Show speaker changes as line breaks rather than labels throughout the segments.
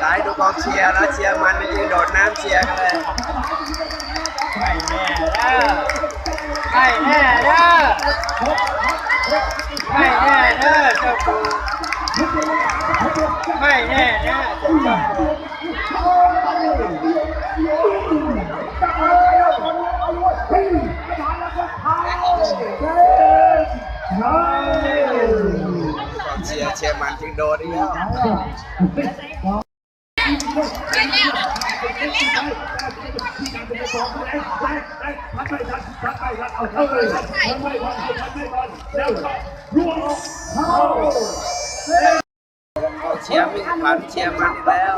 สายดูกอง
เชียร์แล้วเชียร์มันไปยืนโดดน้ำเชียร์กันเลยไม่แน่เด้อไม่แน่เด้อไม่แน่เด้อเจ้าปูไม่แน่เด้อเจ้าปูเชียร์เชียร์มันจึงโดดอีกว เชียร์
มิ่งขวัญเชียร์มันแล้ว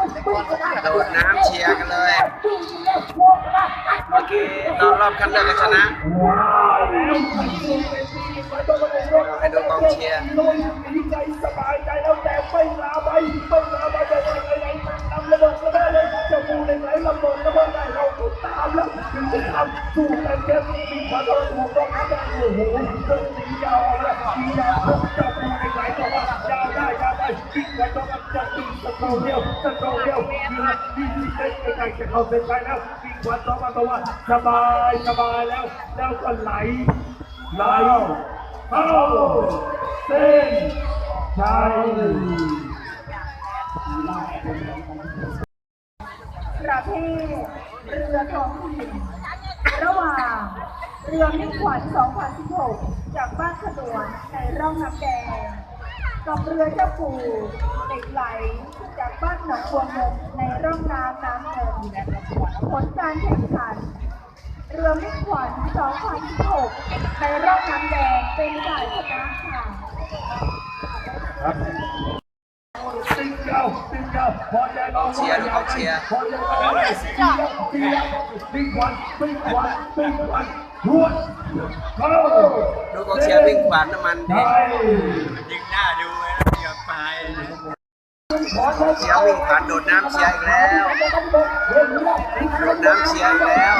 โดดน้ำเชียร์กันเลย เมื่อกี้ตอนรอบคัดเลือกชนะ ในไหนระเบิดระเบิดได้เราต้องตามแล้วถึงจะทำสู้แต่เกมนี้มีความต้องถูกต้องนะโอ้โหเรื่องสียาวแล้วสียาวจะมูในไหนก็ว่ายาวได้ยาวได้ปีกไว้ต้องจะปีสะโตเดียวสะโตเดียวดีดีเส้นใกล้จะเข้าเส้นชัยแล้วปีกวันต่อมาตัวสบายสบายแล้ว แล้วก็ไหลไหลเข้าเส้นชัย
ประเภทเรือท้องถิ่นระหว่างเรือมิ่งขวัญ2016 จากบ้านขนวนในร่องน้ำแดงกับเรือเจ้าปู่เหล็กไหล จากบ้านหนองบัวเงินในร่องน้ำน้ำเงินผลการแข่งขัน เรือมิ่งขวัญ2016 ในร่องน้ำแดงเป็นฝ่ายชนะค่ะ
ติงเจ้าติงเจ้าพ อใจเชี
ยร์ดูกองเชียร์
พอใจเราติงเจ้าติงเจ้าติงควันติงควันติงควันรวดเข้า
ดูกองเชียร์วิ่งขวานน้ำมันดิ
ยิงหน้าดูเลยนะเกือบตาย
เชียร์วิ่งขวานโดดน้ำเชียร์อีกแล้วโดดน้ำเชียร์อีกแล้ว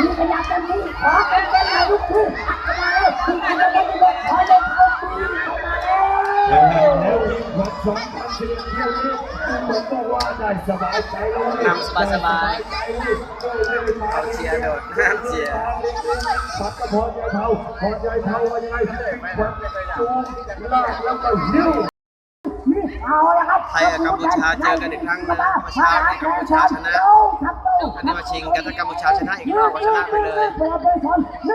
แล้วอีกวันสองพันสี่เที่ยวนี้เหมือนกับว่าได้สบายใจแล้ว
นำสบายๆกองเชียร์โดดน้ำเชียร์
ปัดกระพอใจเผาพอใจเผาว่ายังไงวัดจูงลากแล้วก็หิ้ว
ไทยกับกัมพูชาเจอกันอีกครั้งหนึงเมื่อเช้านี้กัมพูชาชนะอันนี้มาชิงกันถ้ากัมพูชาชนะอีกรอบก็ชนะไปเลย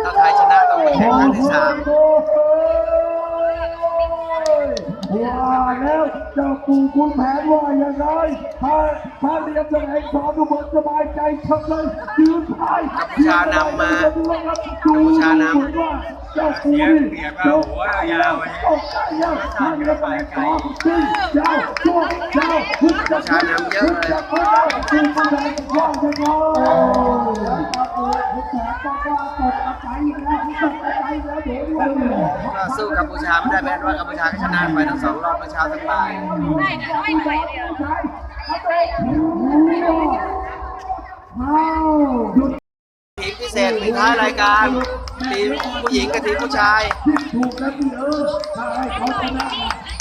ถ้าไทยชนะต้องไปแข่งครั้งที่สาม
ว่าแล้ว เจ้าปู่คุณแผนว่ายังไงถ้าถ้าเรียนตัวเองสอนดูเหมือนสบายใจทำเลยยืนพาย
กัมพูชานำมากัมพูชานำ
ว่าเจ้าปู่นี่เจ้าปู่ตกใจยังท่านจะไปต่อที่เจ้าช่วงเจ้าคุณจะ
ชานำเยอะเลย
จะพูดแล้วคุณแผนว่ายังไงครับคุณแผนบอกว่าตกใจแล้วตกใจแล้วเดี๋ยวด้วย
ก็สู้กัมพูชาไม่ได้เป็นว่ากัมพูชาก็ชนะไปทั้งสองรอบเมื่อเช้าทั้งบ่ายทีมพิเศษปิดท้ายรายการทีมผู้หญิงกับทีมผู้ชาย
ถูกแล้วพี่เออถ้าให้เขาชนะ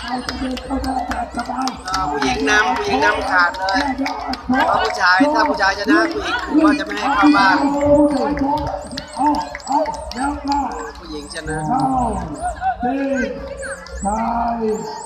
เราจะเดินเข้ามาจากสบาย
ผู้หญิงนำผู้หญิงนำขาดเลยเพราะผู้ชายถ้าผู้ชายชนะผู้หญิงคือว่าจะไม่ให้เข้าบ้านผู้หญิงชนะ
เข้าเส้นชัย